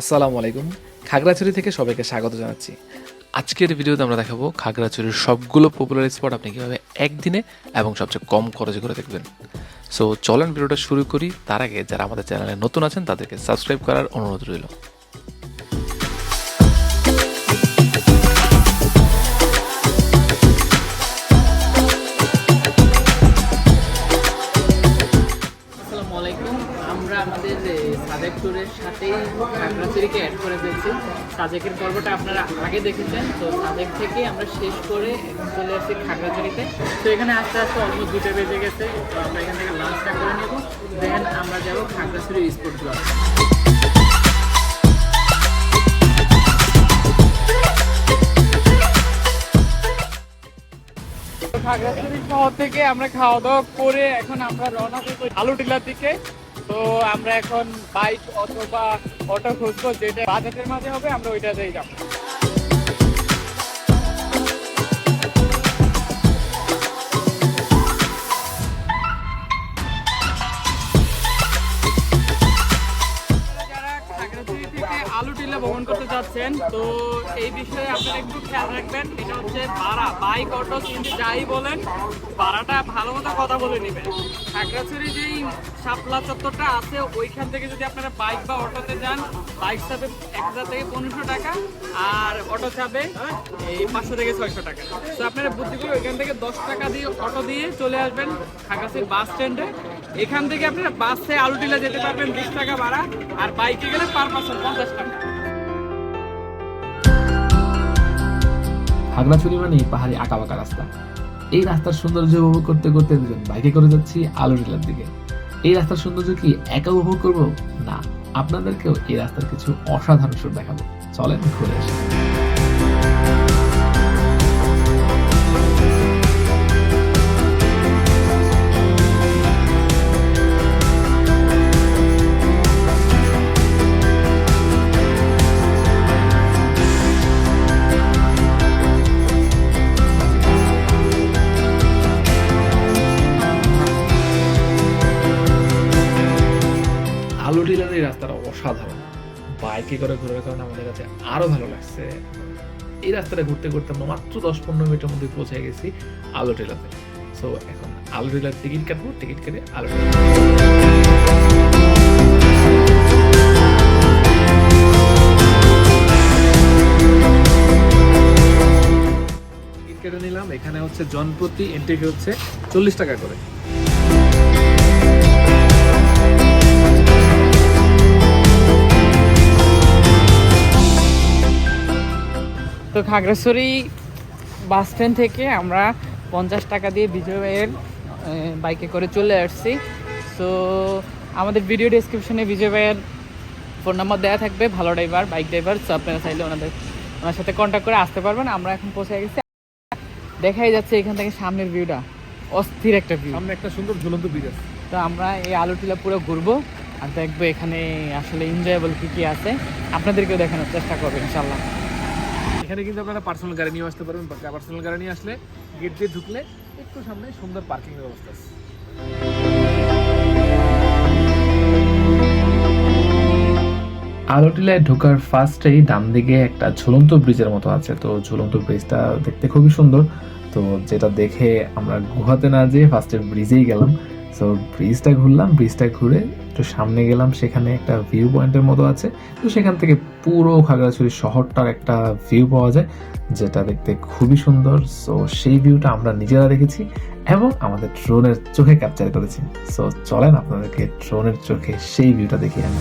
আসসালামু আলাইকুম। খাগড়াছড়ি থেকে সবাইকে স্বাগত জানাচ্ছি। আজকের ভিডিওতে আমরা দেখাবো খাগড়াছড়ির সবগুলো পপুলার স্পট আপনি কীভাবে একদিনে এবং সবচেয়ে কম খরচে করে দেখবেন। সো চলেন ভিডিওটা শুরু করি। তার আগে যারা আমাদের চ্যানেলে নতুন আছেন, তাদেরকে সাবস্ক্রাইব করার অনুরোধ রইল। সাজেকের পর্বটা আপনারা আগে দেখেছেন। তো সাজেক থেকে আমরা শেষ করে চলে আসছি খাগড়াছড়িতে। তো এখানে আস্তে আস্তে অলমোস্ট দুটো বেজে গেছে। তো আমরা এখান থেকে লাঞ্চটা করে নেব। দেন আমরা যাব খাগড়াছড়ি স্পোর্টগুলো খাগড়াছড়ি শহর থেকে আমরা খাওয়া দাওয়া করে এখন আমরা রওনা দেবো আলু টিলার দিকে। তো আমরা এখন বাইক অথবা অটো খুঁজবো যেটা বাজেটের মাঝে হবে আমরা ওইটাতেই যাব। ভ্রমণ করতে যাচ্ছেন, তো এই বিষয়ে আপনারা একটু খেয়াল রাখবেন। এটা হচ্ছে ভাড়া। বাইক, অটো কিন্তু যাই বলেন, ভাড়াটা ভালো মতো কথা বলে নেবেন। খাগড়াছড়ি যেই শাপলা চত্বরটা আছে, ওইখান থেকে যদি আপনারা বাইক বা অটোতে যান, বাইক চাবে এক হাজার থেকে পনেরোশো টাকা, আর অটো চাবে এই পাঁচশো থেকে ছয়শো টাকা। তো আপনারা বুদ্ধি করে ওইখান থেকে দশ টাকা দিয়ে অটো দিয়ে চলে আসবেন খাগড়াছড়ি বাস স্ট্যান্ডে। এখান থেকে আপনারা বাসে আলু টিলা যেতে পারবেন, বিশ টাকা ভাড়া, আর বাইকে গেলে পার পার্সন পঞ্চাশ টাকা। খাগড়াছড়ি মানে পাহাড়ি আঁকা বাঁকা রাস্তা। এই রাস্তার সৌন্দর্য উপভোগ করতে করতে দুজন বাইকে করে যাচ্ছি আলোটিলার দিকে। এই রাস্তার সৌন্দর্য কি একা উপভোগ করব? না, আপনাদেরকেও এই রাস্তার কিছু অসাধারণ সুর দেখাবো। চলেন ঘুরে আসি। টিলার রাস্তাটা অসাধারণ। বাইকে করে ঘোরার কারণে আমাদের কাছে আরও ভালো লাগছে। এই রাস্তাটা ঘুরতে ঘুরতে আমরা মাত্র দশ পনেরো মিনিটের মধ্যে পৌঁছে গেছি আলো টিলাতে সো এখন আলো টিলার টিকিট কাটবো, টিকিট কেটে আলো কেটে নিলাম, এখানে হচ্ছে জনপ্রতি এন্ট্রি হচ্ছে চল্লিশ টাকা করে। তো খাগড়াছড়ি বাস স্ট্যান্ড থেকে আমরা পঞ্চাশ টাকা দিয়ে বিজয় ভাইয়ের বাইকে করে চলে আসছি। সো আমাদের ভিডিও ডেসক্রিপশনে বিজয় ভাইয়ের ফোন নাম্বার দেওয়া থাকবে ভালো ড্রাইভার বাইক ড্রাইভার তো আপনারা চাইলে ওনাদের ওনার সাথে কন্ট্যাক্ট করে আসতে পারবেন। আমরা এখন পৌঁছে গেছি। দেখাই যাচ্ছে এখান থেকে সামনের ভিউটা অস্থির একটা ভিউ সামনে একটা সুন্দর ঝুলন্ত ব্রিজ আছে। তো আমরা এই আলু টিলা পুরো ঘুরবো আর দেখব এখানে আসলে এনজয়েবল কী কী আছে। আপনাদেরকেও দেখানোর চেষ্টা করব ইনশাল্লাহ এখানে কিন্তু আপনারা পার্সোনাল গাড়ি নিয়ে আসতে পারবেন পার্সোনাল গাড়ি নিয়ে আসলে গেট দিয়ে ঢুকলে একটু সামনে সুন্দর পার্কিং ব্যবস্থা আছে। আলোটিলায় ঢোকার ফার্স্টেই ডান দিকে একটা ঝুলন্ত ব্রিজের মতো আছে। তো ঝুলন্ত ব্রিজটা দেখতে খুবই সুন্দর। তো যেটা দেখে আমরা গুহাতে না যেয়ে ফার্স্টে ব্রিজেই গেলাম। তো ব্রিজটা ঘুরলাম ব্রিজটা ঘুরে একটু সামনে গেলাম, সেখানে একটা ভিউ পয়েন্টের মতো আছে। তো সেখান থেকে পুরো খাগড়াছড়ি শহরটার একটা ভিউ পাওয়া যায়, যেটা দেখতে খুবই সুন্দর। সো সেই ভিউটা আমরা নিজেরা দেখেছি এবং আমাদের ড্রোনের চোখে ক্যাপচার করেছি। সো চলেন আপনাদেরকে ড্রোনের চোখে সেই ভিউটা দেখিয়ে আনি।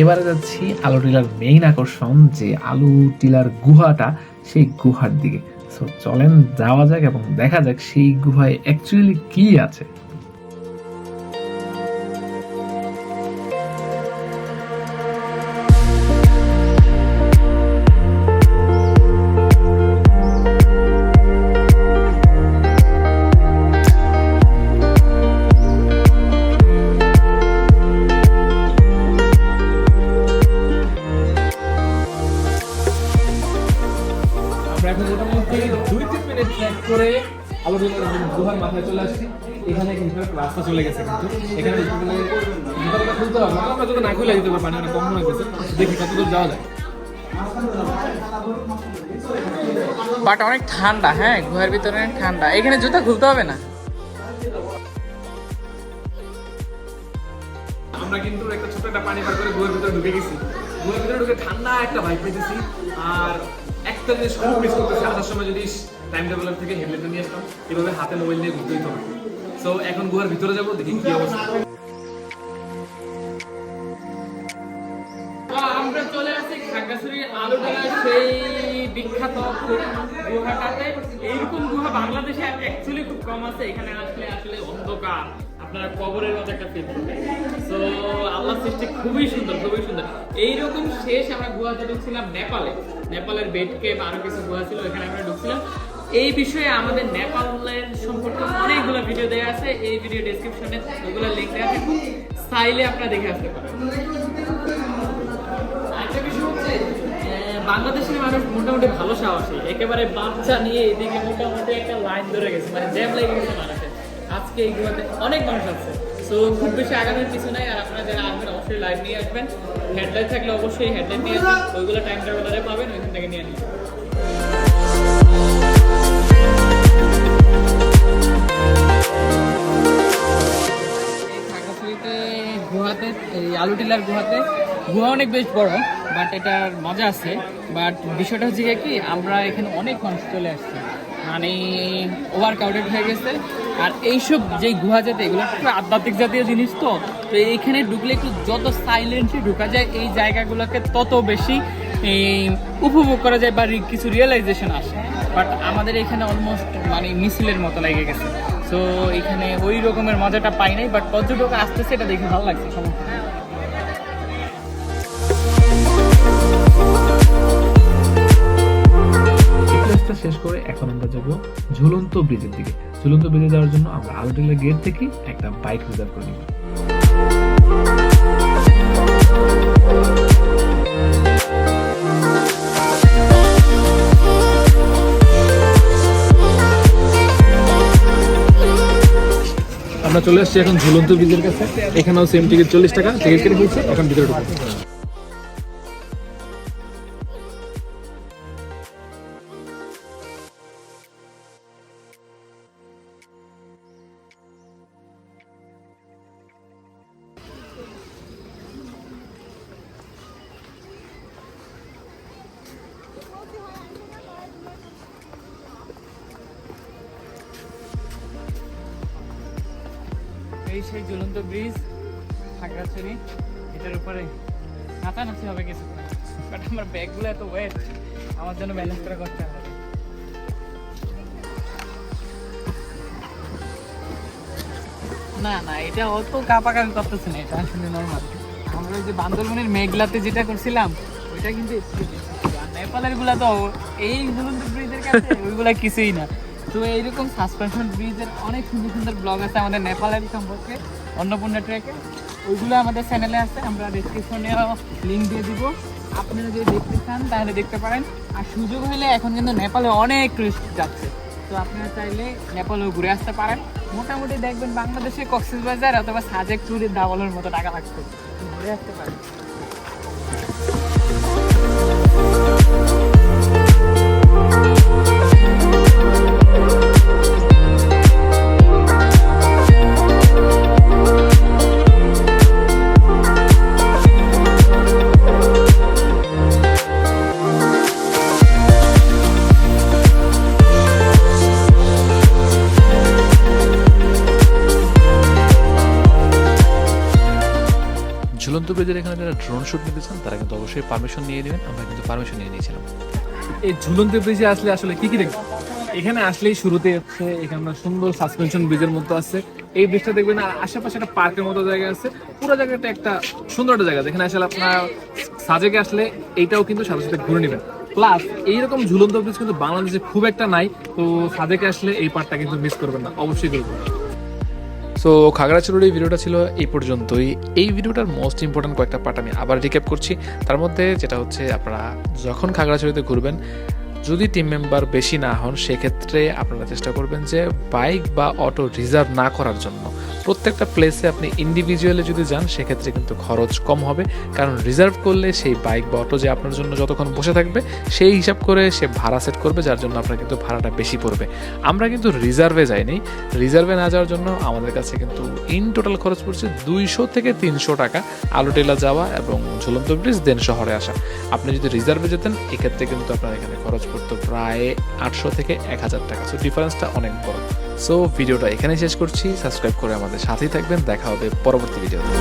এবারে যাচ্ছি আলু টিলার মেইন আকর্ষণ, যে আলু টিলার গুহাটা সেই গুহার দিকে। সো চলেন যাওয়া যাক এবং দেখা যাক সেই গুহায় অ্যাকচুয়ালি কি আছে। মাথায় চলে আসছি। এখানে কিন্তু রাস্তা চলে গেছে কিন্তু। এখানে মানে খুলতে আমরা যদি না খুলে দিতে পানি অনেক কম মনে হচ্ছে দেখি কতদূর যাওয়া যায়। বাট অনেক ঠান্ডা হ্যাঁ গুহার ভিতরে অনেক ঠান্ডা। এখানে জুতা খুলতে হবে না? আমরা কিন্তু একটা ছোট একটা পানি পার করে গুহার ভিতরে ঢুকে গেছি। গুহার ভিতরে ঢুকে ঠান্ডা একটা ভাইব পেতেছি আর একটা জিনিস খুব মিস করতেছি। আসার সময় যদি টাইম টেবিলের থেকে হেলমেট নিয়ে আসতাম, এভাবে হাতে মোবাইল নিয়ে ঘুরতে হতো সো এখন গুহার ভিতরে যাব, দেখি কি অবস্থা। এইরকম গুহা বাংলাদেশে খুব কম আছে, এখানে আসলে আসলে অন্ধকার। আপনারা কবরের মতো একটা ফিল তো আল্লাহ সৃষ্টি খুবই সুন্দর খুবই সুন্দর। এইরকম শেষ আমরা গুহাতে ঢুকছিলাম নেপালে, নেপালের কিছু গুহা ছিল এখানে আমরা ঢুকছিলাম। এই বিষয়ে আমাদের নেপালের সম্পর্কে অনেকগুলো ভিডিও দেওয়া আছে, এই ভিডিও ডেসক্রিপশনে ওগুলো লিঙ্ক দেওয়া আছে। চাইলে আপনারা দেখে আসতে পারেন। বাংলাদেশের মানুষ মোটামুটি ভালো সাহসী। একেবারে বাচ্চা নিয়ে এদিকে মোটামুটি একটা লাইন ধরে গেছে মানে জ্যাম লেগে গেছে মানুষের। আজকে এই গুহাতে অনেক মানুষ আছে। সো খুব বেশি আগানোর কিছু নাই, আর আপনারা যারা আসবেন, অবশ্যই লাইট নিয়ে আসবেন। হেডলাইট থাকলে অবশ্যই হেডলাইট নিয়ে আসবেন। ওইগুলো টাইম ট্রাভেলারে পাবেন, ওইখান থেকে নিয়ে আসবেন। গুহাতে, এই আলু টিলার গুহাতে, গুহা অনেক বেশ বড় বাট এটার মজা আছে। বাট বিষয়টা হচ্ছে কি, আমরা এখানে অনেক মানুষ চলে আসছে। মানে ওভার ক্রাউডেড হয়ে গেছে। আর এইসব যে গুহা জাতি, এগুলো একটা আধ্যাত্মিক জাতীয় জিনিস তো। তো এইখানে ঢুকলে একটু যত সাইলেন্টলি ঢুকা যায়, এই জায়গাগুলোকে তত বেশি উপভোগ করা যায় বা কিছু রিয়েলাইজেশন আসে। বাট আমাদের এখানে অলমোস্ট মানে মিছিলের মতো লেগে গেছে। সো এখানে ওই রকমের মজাটা পাই নাই বাট পর্যটক আসতেছে, এটা দেখে ভালো লাগছে, সমস্যা। শেষ করে এখন আমরা যাব ঝুলন্ত ব্রিজের দিকে। ঝুলন্ত ব্রিজে যাওয়ার জন্য আমরা আলোটিলা গেট থেকে একটা বাইক রিজার্ভ করে নিব। আমরা চলে আসছি এখন ঝুলন্ত ব্রিজের কাছে। এখানেও সেম টিকিট চল্লিশ টাকা। টিকিট কেটে দিয়েছে, এখন ভিতরে এই সেই ঝুলন্ত ব্রিজ, খাগড়াছড়ি, এটার উপরে নাচানাচি হবে কিছু বাট আমার ব্যাগগুলো এত ওয়েট আমার জন্য ব্যালেন্স করে করতে হবে। না না, এটা অত কাপাকাপি করতেছে না, এটা আসলে নর্মাল আমরা ওই যে বান্দরবনের মেঘলাতে যেটা করছিলাম, ওইটা কিন্তু নেপালেরগুলা তো এই ঝুলন্ত ব্রিজের কাছে, ওইগুলা কিছুই না। তো এইরকম সাসপেনশন ব্রিজের অনেক সুন্দর সুন্দর ব্লগ আছে আমাদের নেপালের সম্পর্কে, অন্নপূর্ণা ট্রেকে ওইগুলো আমাদের চ্যানেলে আছে, আমরা ডিসক্রিপশনেও লিঙ্ক দিয়ে দিব। আপনারা যদি দেখতে চান, তাহলে দেখতে পারেন। আর সুযোগ হলে এখন কিন্তু নেপালে অনেক টুরিস্ট যাচ্ছে। তো আপনারা চাইলে নেপালেও ঘুরে আসতে পারেন। মোটামুটি দেখবেন বাংলাদেশে কক্সবাজার অথবা সাজেক ট্যুরের দাবলের মতো টাকা লাগছে। ঘুরে আসতে পারেন। ব্রিজের এখানে যারা ড্রোন শুট নিতে চান, তারা কিন্তু অবশ্যই পারমিশন নিয়ে নেবেন। আমরা কিন্তু পারমিশন নিয়ে নিয়েছিলাম। এই ঝুলন্ত ব্রিজে আসলে আসলে কি কি দেখবেন এখানে আসলেই শুরুতে হচ্ছে, এখানে সুন্দর সাসপেনশন ব্রিজের মতো আছে। এই ব্রিজটা দেখবেন, আশেপাশে একটা পার্কের মতো জায়গা আছে। পুরো জায়গাটা একটা সুন্দর একটা জায়গা। যেখানে আসলে আপনার সাজেকে আসলে এইটাও কিন্তু সাথে সাথে ঘুরে নেবেন। প্লাস এইরকম ঝুলন্ত ব্রিজ কিন্তু বাংলাদেশে খুব একটা নাই। তো সাজেকে আসলে এই পার্টটা কিন্তু মিস করবেন না। অবশ্যই করবেন। সো খাগড়াছড়ির এই ভিডিওটা ছিল এই পর্যন্তই। এই ভিডিওটার মোস্ট ইম্পর্ট্যান্ট কয়েকটা পার্ট আমি আবার রিক্যাপ করছি। তার মধ্যে যেটা হচ্ছে, আপনারা যখন খাগড়াছড়িতে ঘুরবেন যদি টিম মেম্বার বেশি না হন, সেক্ষেত্রে আপনারা চেষ্টা করবেন যে বাইক বা অটো রিজার্ভ না করার জন্য। প্রত্যেকটা প্লেসে আপনি ইন্ডিভিজুয়ালি যদি যান, সেক্ষেত্রে কিন্তু খরচ কম হবে। কারণ রিজার্ভ করলে সেই বাইক বা অটো যে আপনার জন্য যতক্ষণ বসে থাকবে, সেই হিসাব করে সে ভাড়া সেট করবে, যার জন্য আপনার কিন্তু ভাড়াটা বেশি পড়বে। আমরা কিন্তু রিজার্ভে যাইনি। রিজার্ভে না যাওয়ার জন্য আমাদের কাছে কিন্তু ইন টোটাল খরচ পড়ছে দুইশো থেকে তিনশো টাকা। আলুটেলা যাওয়া এবং ঝুলন্ত ব্রিজ দেন শহরে আসা। আপনি যদি রিজার্ভে যেতেন, এক্ষেত্রে কিন্তু আপনার এখানে খরচ পড়তো প্রায় আটশো থেকে এক হাজার টাকা। সো ডিফারেন্সটা অনেক বড়। সো ভিডিওটা এখানেই শেষ করছি। সাবস্ক্রাইব করে আমাদের সাথেই থাকবেন। দেখা হবে পরবর্তী ভিডিওতে